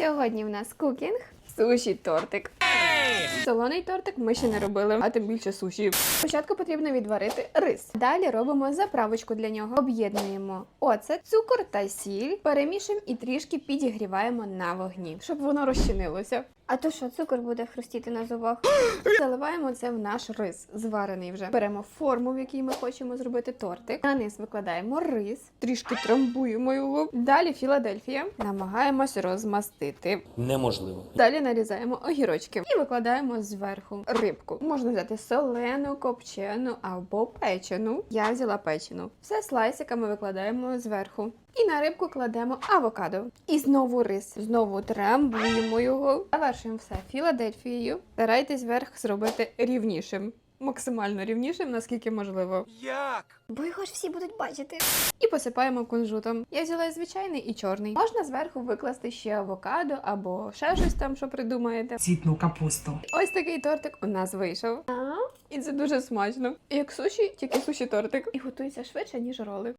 Сьогодні в нас кукінг, суші тортик. Солоний тортик ми ще не робили, а тим більше суші. Спочатку потрібно відварити рис. Далі робимо заправочку для нього. Об'єднуємо оцет, цукор та сіль, перемішуємо і трішки підігріваємо на вогні, щоб воно розчинилося. А то що, цукор буде хрустіти на зубах? Заливаємо це в наш рис, зварений вже. Беремо форму, в якій ми хочемо зробити тортик. На низ викладаємо рис, трішки трамбуємо його. Далі Філадельфія. Намагаємось розмастити. Неможливо. Далі нарізаємо огірочки і викладаємо зверху рибку. Можна взяти солену, копчену або печену. Я взяла печену. Все слайсиками викладаємо зверху. І на рибку кладемо авокадо. І знову рис. Знову трамбуємо його. Завершуємо все Філадельфією. Старайтесь верх зробити рівнішим. Максимально рівнішим, наскільки можливо. Як? Бо його ж всі будуть бачити. І посипаємо кунжутом. Я взяла звичайний і чорний. Можна зверху викласти ще авокадо або ще щось там, що придумаєте. цвітну капусту. Ось такий тортик у нас вийшов. І це дуже смачно. Як суші, тільки суші тортик. І готується швидше, ніж роли.